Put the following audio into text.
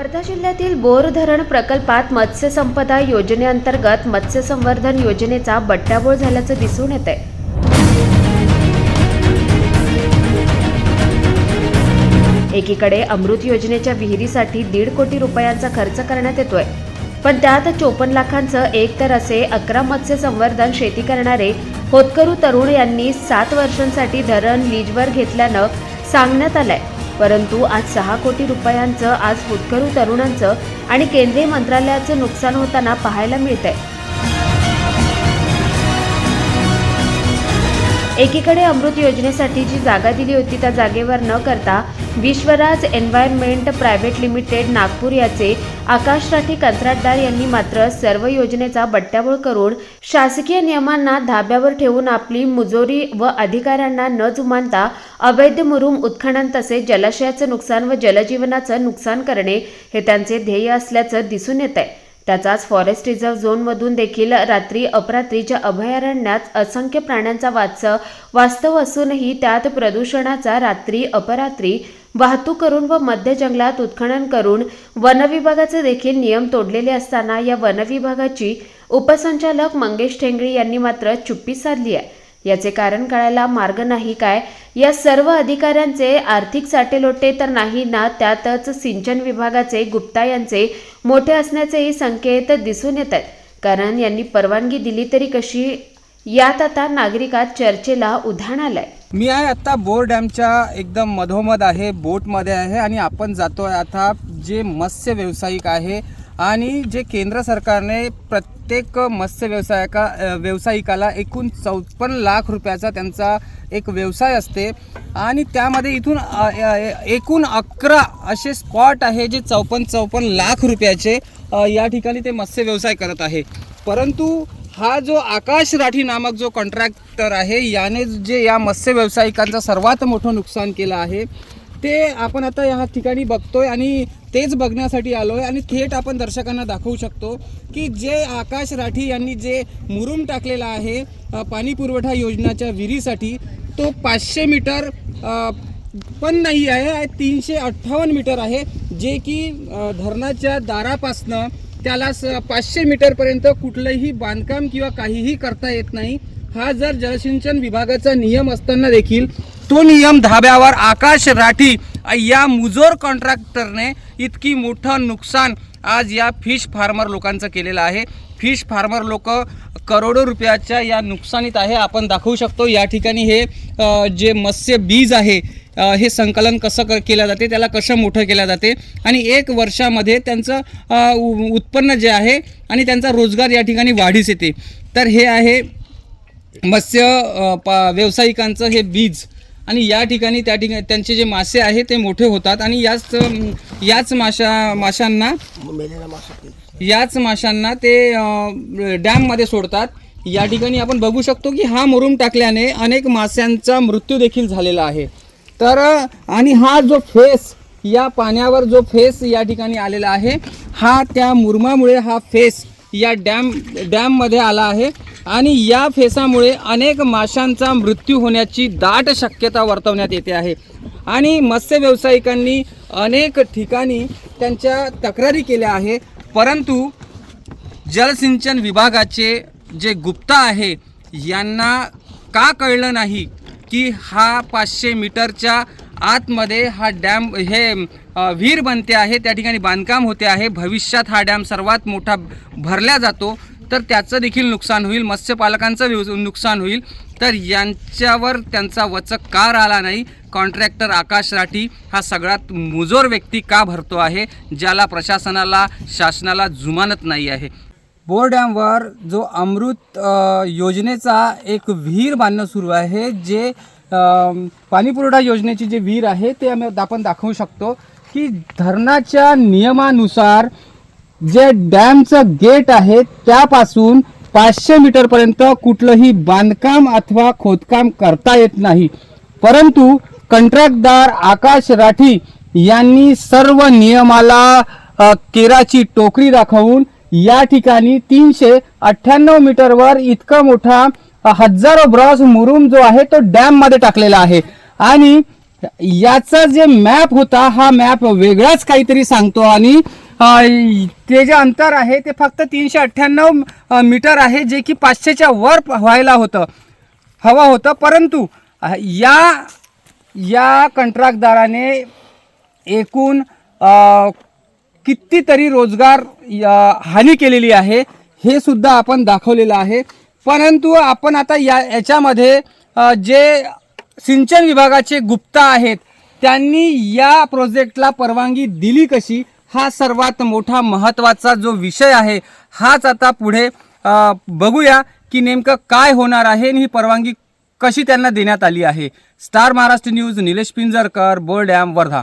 वर्धा जिल्ह्यातील बोर धरण प्रकल्पात मत्स्यसंपदा योजनेअंतर्गत मत्स्यसंवर्धन योजनेचा बट्ट्याबोळ झाल्याचं दिसून येत आहे एकीकडे अमृत योजनेच्या विहिरीसाठी दीड कोटी रुपयांचा खर्च करण्यात येतोय. पण त्यात चोपन्न लाखांचं एक तर असे अकरा मत्स्य संवर्धन शेती करणारे होतकरू तरुण यांनी सात वर्षांसाठी धरण लीजवर घेतल्यानं सांगण्यात आलंय. परंतु आज सहा कोटी रुपयांचं आज होतकरू तरुणांचं आणि केंद्रीय मंत्रालयाचं नुकसान होताना पाहायला मिळतंय. एकीकडे अमृत योजनेसाठी जी जागा दिली होती त्या जागेवर न करता Vishwaraj environment private limited Nagpur याचे आकाश राठी कंत्राटदार यांनी मात्र सर्व योजनेचा बट्ट्याबोळ करून शासकीय नियमांना धाब्यावर ठेवून आपली मुजोरी व अधिकाऱ्यांना न जुमानता अवैध मुरुम उत्खनन तसेच जलाशयाचं नुकसान व जलजीवनाचं नुकसान करणे हे त्यांचे ध्येय असल्याचं दिसून येत आहे त्याचाच फॉरेस्ट रिझर्व्ह झोनमधून देखील रात्री अपरात्रीच्या अभयारण्यात असंख्य प्राण्यांचा वाच वास्तव असूनही त्यात प्रदूषणाचा रात्री अपरात्री वाहतूक करून व मध्य जंगलात उत्खनन करून वनविभागाचे देखील नियम तोडलेले असताना या वनविभागाची उपसंचालक मंगेश ठेंगळी यांनी मात्र चुप्पी साधली आहे. याचे कारण कळायला मार्ग नाही काय? या सर्व अधिकाऱ्यांचे आर्थिक साटेलोटे तर नाही ना त्यातच सिंचन विभागाचे गुप्ता यांचे मोठे असण्याचेही संकेत दिसून येत आहेत कारण यांनी परवानगी दिली तरी कशी? यात आता नागरिकात चर्चेला उधाण आलंय. मी आहे आता बोर डॅमच्या एकदम मधोमध आहे बोटमध्ये आहे आणि आपण जातोय आता जे मत्स्य व्यावसायिक आहे आणि जे केंद्र सरकारने प्रत्येक मत्स्य व्यवसायका व्यावसायिकाला एकूण चौपन्न लाख रुपयाचा त्यांचा एक व्यवसाय असते. आणि त्यामध्ये इथून एकूण अकरा असे स्पॉट आहे जे चौपन्न चौपन्न लाख रुपयाचे या ठिकाणी ते मत्स्य व्यवसाय करत आहे. परंतु हा जो आकाश राठी नामक जो कॉन्ट्रॅक्टर आहे याने जे या मत्स्य व्यावसायिकांचं सर्वात मोठं नुकसान केलं आहे ते आपण आता या ठिकाणी बघतोय. आणि तेच बघण्यासाठी आलो आहे आणि थेट आपण दर्शकांना दाखवू शकतो की जे आकाश राठी यांनी जे मुरुम टाकलेला आहे पाणी पुरवठा योजनाच्या विहिरीसाठी तो पाचशे मीटर पण नाही आहे तीनशे अठ्ठावन्न मीटर आहे जे की धरणाच्या दारापासनं त्याला स पाचशे मीटरपर्यंत कुठलंही बांधकाम किंवा काहीही करता येत नाही. हा जर जलसिंचन विभागाचा नियम असताना देखील तो नियम धाब्यावर आकाश राठी या मुजोर कॉन्ट्रॅक्टरने इतकी मोठं नुकसान आज या फिश फार्मर लोकांचं केलेलं आहे. फिश फार्मर लोक करोडो रुपयाच्या या नुकसानीत आहे. आपण दाखवू शकतो या ठिकाणी हे जे मत्स्य बीज आहे हे संकलन कसं क केलं जाते त्याला कसं मोठं केलं जाते आणि एक वर्षामध्ये त्यांचं उत्पन्न जे आहे आणि त्यांचा रोजगार या ठिकाणी वाढीस येते. तर हे आहे मत्स्य प व्यावसायिकांचं हे बीज. आणि या ठिकाणी त्या ठिकाणी त्यांचे जे मासे आहे ते मोठे होतात. आणि याच याच माशा माशांना याच माशांना ते डॅममध्ये सोडतात. या ठिकाणी आपण बघू शकतो की हा मुरुम टाकल्याने अनेक माशांचा मृत्यू देखील झालेला आहे. तर आणि हा जो फेस या पाण्यावर जो फेस या ठिकाणी आलेला आहे हा त्या मुरमामुळे हा फेस या डॅम डॅममध्ये आला आहे. आणि या फेसामुळे अनेक माशांचा मृत्यू होण्याची दाट शक्यता वर्तवण्यात येते आहे. आणि मत्स्य व्यावसायिकांनी अनेक ठिकाणी त्यांच्या तक्रारी केल्या आहे. परंतु जलसिंचन विभागाचे जे गुप्ता आहे यांना का कळलं नाही की हा पाचशे मीटरच्या आतमध्ये हा डॅम हे विहीर बनते आहे त्या ठिकाणी बांधकाम होते आहे. भविष्यात हा डॅम सर्वात मोठा भरला जातो. तर त्याचं देखील नुकसान होईल मत्स्यपालकांचं व्यव- नुकसान होईल. तर यांच्यावर त्यांचा वचक का राहिला नाही? कॉन्ट्रॅक्टर आकाश राठी हा सगळ्यात मुजोर व्यक्ती का भरतो आहे ज्याला प्रशासनाला शासनाला जुमानत नाही आहे? बोर डॅमवर जो अमृत योजनेचा एक विहीर बांधणं सुरू आहे जे पाणीपुरवठा योजनेची जे विहीर आहे ते आम्ही आपण दाखवू शकतो की धरणाच्या नियमानुसार जे डॅमचं गेट आहे त्यापासून पाचशे मीटरपर्यंत कुठलंही बांधकाम अथवा खोदकाम करता येत नाही. परंतु कंत्राटदार आकाश राठी यांनी सर्व नियमाला केराची टोकरी दाखवून या ठिकाणी तीनशे अठ्ठ्याण्णव मीटरवर इतका मोठा हजारो ब्रॉस मुरुम जो आहे तो डॅममध्ये टाकलेला आहे. आणि याचा जे मॅप होता हा मॅप वेगळाच काहीतरी सांगतो आणि ते जे अंतर आहे ते फक्त तीनशे अठ्ठ्याण्णव मीटर आहे जे की पाचशेच्या वर व्हायला होतं हवा होतं. परंतु या या कंत्राटदाराने एकूण कितीतरी रोजगार हानी केलेली आहे हे सुद्धा आपण दाखवलेलं आहे. परंतु आपण आता या याच्यामध्ये जे सिंचन विभागाचे गुप्ता आहेत त्यांनी या प्रोजेक्टला परवानगी दिली कशी? हा सर्वात मोठा महत्त्वाचा जो विषय आहे हाच आता पुढे बघूया की नेमकं काय होणार आहे आणि ही परवानगी कशी त्यांना देण्यात आली आहे. Star Maharashtra news Nilesh Pinjarkar Bor dam Wardha.